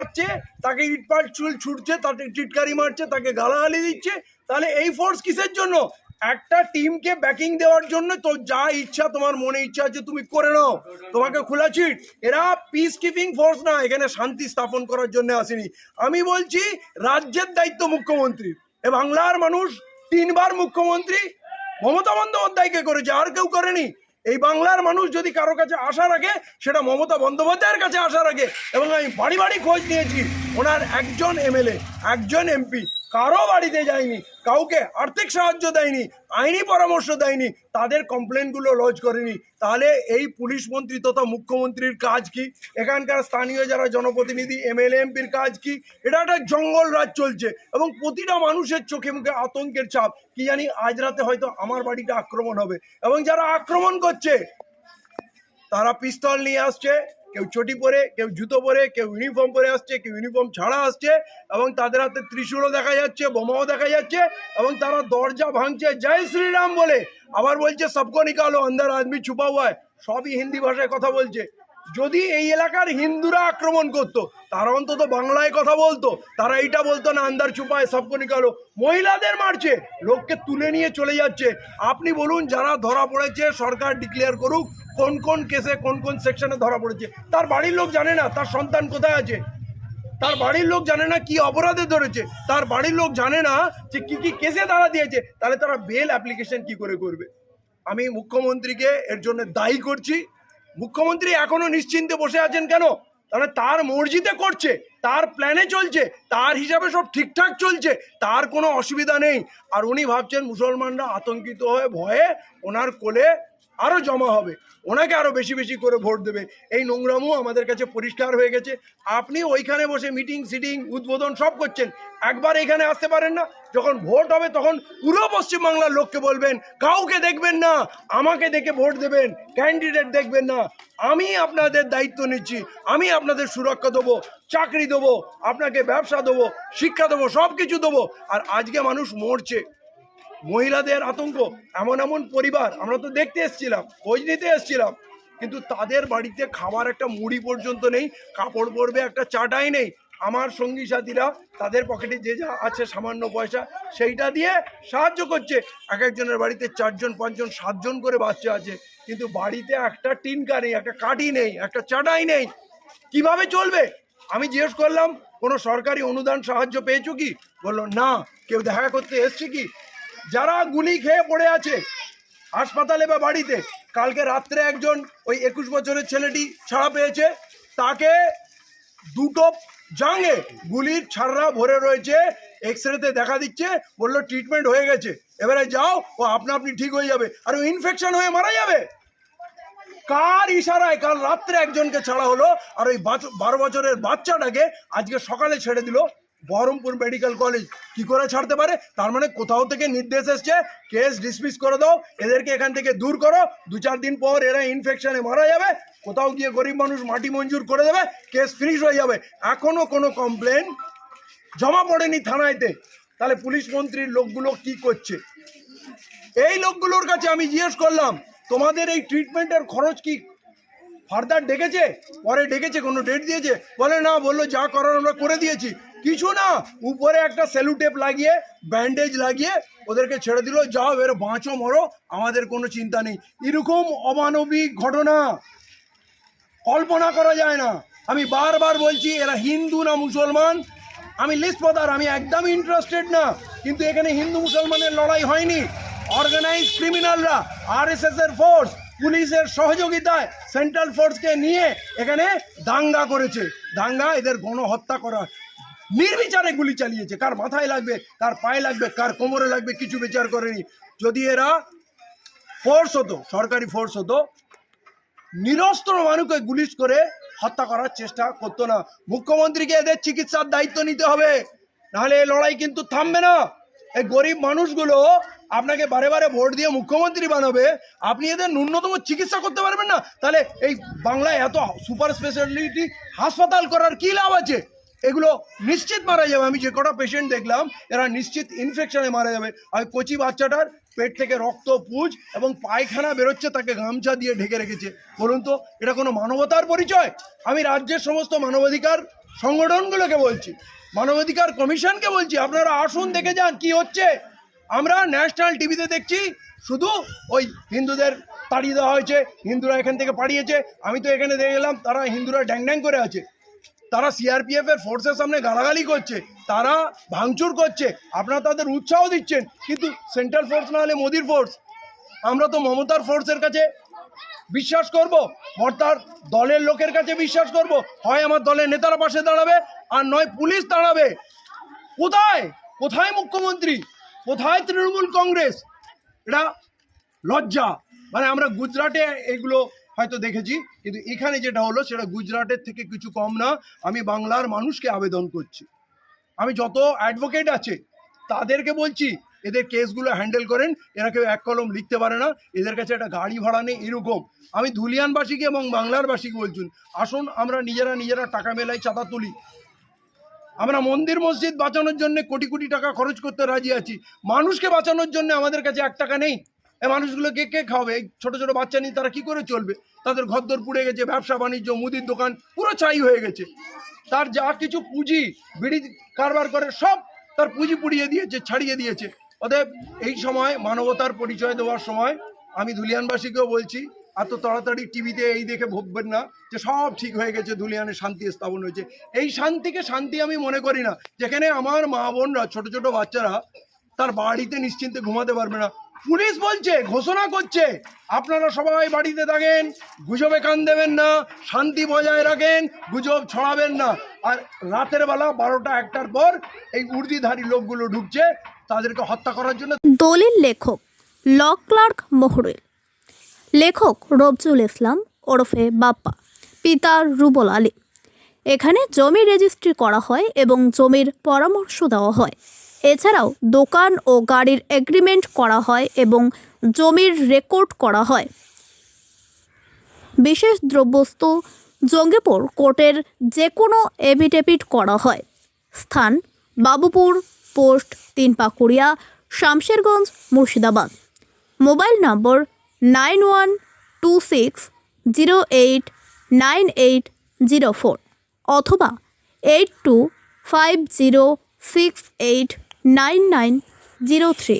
মারছে তাকে ইটপাট চুল ছুটছে তাকে টিটকারি মারছে, তাকে গালাগালি দিচ্ছে, তাহলে এই ফোর্স কিসের জন্য? একটা টিমকে ব্যাকিং দেওয়ার জন্য তো যা ইচ্ছা, তোমার মনে ইচ্ছা আছে, তুমি করে নাও। তোমাকে খোলা চিট এরা পিস কিপিং ফোর্স না, এখানে শান্তি স্থাপন করার জন্য আসেনি। আমি বলছি, রাজ্যের দায়িত্ব মুখ্যমন্ত্রী। এ বাংলার মানুষ, তিনবার মুখ্যমন্ত্রী, মমতা বন্দ্যোপাধ্যায়কে করেছে, আর কেউ করেনি। এই বাংলার মানুষ যদি কারও কাছে আশা রাখে সেটা মমতা বন্দ্যোপাধ্যায়ের কাছে আশা রাখে এবং আমি বাড়ি বাড়ি খোঁজ নিয়েছি। ওনার একজন এমএলএ, একজন এমপি, কারও বাড়িতে যায়নি, কাউকে আর্থিক সাহায্য দেয়নি, আইনি পরামর্শ দেয়নি, তাদের কমপ্লেনগুলো লজ করেনি। তাহলে এই পুলিশ মন্ত্রী তথা মুখ্যমন্ত্রীর কাজ কি? এখানকার স্থানীয় যারা জনপ্রতিনিধি, এমএলএ, এমপির কাজ কি? এটা একটা জঙ্গল রাজ চলছে এবং প্রতিটা মানুষের চোখে মুখে আতঙ্কের চাপ কি জানি আজ রাতে হয়তো আমার বাড়িটা আক্রমণ হবে। এবং যারা আক্রমণ করছে তারা পিস্তল নিয়ে আসছে, কেউ চটি পরে, কেউ জুতো পরে, কেউ ইউনিফর্ম পরে আসছে, কেউ ইউনিফর্ম ছাড়া আসছে এবং তাদের হাতে ত্রিশূলও দেখা যাচ্ছে, বোমাও দেখা যাচ্ছে এবং তারা দরজা ভাঙছে। জয় শ্রীরাম বলে। আবার বলছে, সবকো নিকালো আন্দার আদমি ছুপা হুয়া সবই হিন্দি ভাষায় কথা বলছে। যদি এই এলাকার হিন্দুরা আক্রমণ করতো, তারা অন্তত বাংলায় কথা বলতো। তারা এইটা বলতো না আন্দার ছুপায় সবকো নিকালো। মহিলাদের মারছে, লোককে তুলে নিয়ে চলে যাচ্ছে। আপনি বলুন, যারা ধরা পড়েছে, সরকার ডিক্লেয়ার করুক কোন কোন কেসে কোন কোন সেকশনে ধরা পড়েছে? তার বাড়ির লোক জানে না, তার সন্তান কোথায় আছে? তার বাড়ির লোক জানে না কি অপরাধে ধরেছে? তার বাড়ির লোক জানে না যে কি কি কেসে তারা দিয়েছে? তাহলে তারা বেল অ্যাপ্লিকেশন কি করে করবে? আমি মুখ্যমন্ত্রীকে এর জন্য দায়ী করছি। মুখ্যমন্ত্রী এখনও নিশ্চিন্তে বসে আছেন কেন? তাহলে তার মর্জিতে করছে, তার প্ল্যানে চলছে, তার হিসাবে সব ঠিকঠাক চলছে, তার কোনো অসুবিধা নেই। আর উনি ভাবছেন মুসলমানরা আতঙ্কিত হয়ে, ভয়ে ওনার কোলে আরও জমা হবে। ওনাকে আরও বেশি বেশি করে ভোট দেবে। এই নোংরামও আমাদের কাছে পরিষ্কার হয়ে গেছে। আপনি ওইখানে বসে মিটিং সিটিং উদ্বোধন সব করছেন। একবার এখানে আসতে পারেন না। যখন ভোট হবে তখন পুরো পশ্চিমবাংলার লোককে বলবেন, কাউকে দেখবেন না। আমাকে দেখে ভোট দেবেন। ক্যান্ডিডেট দেখবেন না। আমি আপনাদের দায়িত্ব নিচ্ছি। আমি আপনাদের সুরক্ষা দেবো, চাকরি দেবো, আপনাকে ব্যবসা দেবো, শিক্ষা দেবো সব কিছু দেবো। আর আজকে মানুষ মরছে। মহিলাদের আতঙ্ক। এমন এমন পরিবার, আমরা তো দেখতে এসছিলাম, খোঁজ নিতে এসেছিলাম, কিন্তু তাদের বাড়িতে খাবার একটা মুড়ি পর্যন্ত নেই, কাপড় পরবে একটা চাটাই নেই। আমার সঙ্গী সাথীরা তাদের পকেটে যে যা আছে সামান্য পয়সা, সেইটা দিয়ে সাহায্য করছে। এক একজনের বাড়িতে চারজন, পাঁচজন, সাতজন করে বাচ্চা আছে, কিন্তু বাড়িতে একটা টিনকা নেই, একটা কাঠি নেই, একটা চাটাই নেই। কীভাবে চলবে? আমি জিজ্ঞেস করলাম, কোনো সরকারি অনুদান সাহায্য পেয়েছ কি? বলল, না। কেউ দেখা করতে এসছে কি? যারা গুলি খেয়ে পড়ে আছে, হাসপাতালে বা বাড়িতে, কালকে রাত্রে একজন ওই একুশ বছরের ছেলেটি ছাড়া পেয়েছে, তাকে দুটো জাঙ্গে গুলির ছাড়রা ভরে রয়েছে এক্স রেতে দেখা দিচ্ছে, বলল ট্রিটমেন্ট হয়ে গেছে, এবারে যাও, ও আপনা আপনি ঠিক হয়ে যাবে, আর ও ইনফেকশন হয়ে মারা যাবে। কার ইশারায় কাল রাত্রে একজনকে ছাড়া হলো, আর ওই বারো বছরের বাচ্চাটাকে আজকে সকালে ছেড়ে দিল বহরমপুর মেডিকেল কলেজ। কি করে ছাড়তে পারে? তার মানে কোথাও থেকে নির্দেশ এসছে, কেস ডিসমিস করে দাও, এদেরকে এখান থেকে দূর করো। দু চার দিন পর এরা ইনফেকশনে মারা যাবে, কোথাও গিয়ে গরিব মানুষ মাটি মঞ্জুর করে দেবে, কেস ফিনিশ হয়ে যাবে। এখনও কোনো কমপ্লেন জমা পড়েনি থানায়তে। তাহলে পুলিশ মন্ত্রীর লোকগুলো কি করছে? এই লোকগুলোর কাছে আমি জিজ্ঞেস করলাম, তোমাদের এই ট্রিটমেন্টের খরচ কি ফার্দার ডেকেছে? পরে ডেকেছে, কোনো ডেট দিয়েছে? বলে, না, বলল যা করার আমরা করে দিয়েছি। কিছু না, উপরে একটা সেলুটেপ লাগিয়ে ব্যান্ডেজ লাগিয়ে ওদেরকে ছেড়ে দিল, যাও এর বাঁচো, মরো, আমাদের কোনো চিন্তা নেই। এরকম অমানবিক ঘটনা কল্পনা করা যায় না। আমি বারবার বলছি, এরা হিন্দু না মুসলমান? আমি লিস্ট পদার আমি একদম ইন্টারেস্টেড না। কিন্তু এখানে হিন্দু মুসলমানের লড়াই হয়নি। অর্গানাইজ ক্রিমিনালরা আরএসএস এর ফোর্স পুলিশের সহযোগিতায় সেন্ট্রাল ফোর্সকে নিয়ে এখানে দাঙ্গা করেছে। দাঙ্গা এদের গণহত্যা করা। নির্বিচারে গুলি চালিয়েছে। কার মাথায় লাগবে, কার পায়ে লাগবে, কার কোমরে লাগবে কিছু বিচার করেনি। যদি এরা ফোর্স হতো, সরকারি ফোর্স হতো, নিরস্ত্র মানুষকে গুলিশ করে হত্যা করার চেষ্টা করতো না। মুখ্যমন্ত্রীকে এদের চিকিৎসার দায়িত্ব নিতে হবে, নাহলে এই লড়াই কিন্তু থামবে না। এই গরিব মানুষগুলো আপনাকে বারে বারে ভোট দিয়ে মুখ্যমন্ত্রী বানাবে, আপনি এদের ন্যূনতম চিকিৎসা করতে পারবেন না? তাহলে এই বাংলায় এত সুপার স্পেশালিটি হাসপাতাল করার কী লাভ আছে? এগুলো নিশ্চিত মারা যাবে। আমি যে কটা পেশেন্ট দেখলাম, এরা নিশ্চিত ইনফেকশনে মারা যাবে। আর কচি বাচ্চাটার পেট থেকে রক্ত, পুজ এবং পায়খানা বেরোচ্ছে, তাকে গামছা দিয়ে ঢেকে রেখেছে। বলুন তো, এটা কোনো মানবতার পরিচয়? আমি রাজ্যের সমস্ত মানবাধিকার সংগঠনগুলোকে বলছি, মানবাধিকার কমিশনকে বলছি, আপনারা আসুন, দেখে যান কি হচ্ছে। আমরা ন্যাশনাল টিভিতে দেখছি, শুধু ওই হিন্দুদের তাড়িয়ে দেওয়া হয়েছে, হিন্দুরা এখান থেকে পাড়িয়েছে আমি তো এখানে দেখে গেলাম তারা হিন্দুরা ড্যাং ড্যাং করে আছে। তারা সিআরপিএফ এর ফোর্সের সামনে গালাগালি করছে, তারা ভাঙচুর করছে, আপনারা তাদের উৎসাহ দিচ্ছেন, কিন্তু সেন্ট্রাল ফোর্স না হলে মোদির ফোর্স আমরা তো মমতার ফোর্সের কাছে বিশ্বাস করব, মমতার দলের লোকের কাছে বিশ্বাস করব। হয় আমার দলের নেতারা পাশে দাঁড়াবে, আর নয় পুলিশ দাঁড়াবে। কোথায়? কোথায় মুখ্যমন্ত্রী? কোথায় তৃণমূল কংগ্রেস? এটা লজ্জা। মানে আমরা গুজরাটে এগুলো হয়তো দেখেছি, কিন্তু এখানে যেটা হলো সেটা গুজরাটের থেকে কিছু কম না। আমি বাংলার মানুষকে আবেদন করছি। আমি যত অ্যাডভোকেট আছে, তাদেরকে বলছি, এদের কেসগুলো হ্যান্ডেল করেন, এরা কেউ এক কলম লিখতে পারে না, এদের কাছে একটা গাড়ি ভাড়া নেই এরকম। আমি ধুলিয়ানবাসীকে এবং বাংলার বাসীকে বলছুন আসুন আমরা নিজেরা নিজেরা টাকা মেলাই চাঁদা তুলি। আমরা মন্দির মসজিদ বাঁচানোর জন্য কোটি কোটি টাকা খরচ করতে রাজি আছি। মানুষকে বাঁচানোর জন্য আমাদের কাছে এক টাকা নেই। মানুষগুলো কে কে খাওয়াবে? এই ছোট ছোট বাচ্চা নিয়ে তারা কি করে চলবে? তাদের ঘরদোর পুড়ে গেছে, ব্যবসা, বাণিজ্য, মুদির দোকান, পুরো ছাই হয়ে গেছে। তার যা কিছু পুঁজি বিড়ি কারবার করে, সব তার পুঁজি পুড়িয়ে দিয়েছে, ছাড়িয়ে দিয়েছে। অতএব এই সময় মানবতার পরিচয় দেওয়ার সময় আমি ধুলিয়ানবাসীকেও বলছি, এত তাড়াতাড়ি টিভিতে এই দেখে ভাববেন না যে সব ঠিক হয়ে গেছে, ধুলিয়ানে শান্তি স্থাপন হয়েছে। এই শান্তিকে শান্তি আমি মনে করি না। যেখানে আমার মা বোনরা, ছোট ছোট বাচ্চারা তার বাড়িতে নিশ্চিন্তে ঘুমাতে পারবে না। পুলিশ বলছে, ঘোষণা করছে। আপনারা সবাই বাড়িতে থাকেন, গুজবে কান দেবেন না, শান্তি বজায় রাখেন, গুজব ছড়াবেন না। আর রাতের বেলা বারোটা, একটার পর এই উর্দিধারী লোকগুলো ঢুকছে, তাদেরকে হত্যা করার জন্য। দলিল লেখক, ল ক্লার্ক মহরুল। লেখক রবজুল ইসলাম ওরফে বাপ্পা, পিতা রুবল আলী। এখানে জমি রেজিস্ট্রি করা হয় এবং জমির পরামর্শ দেওয়া হয়। এছাড়াও দোকান ও গাড়ির এগ্রিমেন্ট করা হয় এবং জমির রেকর্ড করা হয়। বিশেষ দ্রব্যস্তু জঙ্গিপুর কোর্টের যে কোনো এভিডেভিট করা হয়। স্থান, বাবুপুর, পোস্ট তিন Pakuria Shamsherganj, Murshidabad. Mobile number nine one two six zero eight nine eight zero four অথবা eight two five zero six eight nine nine zero three.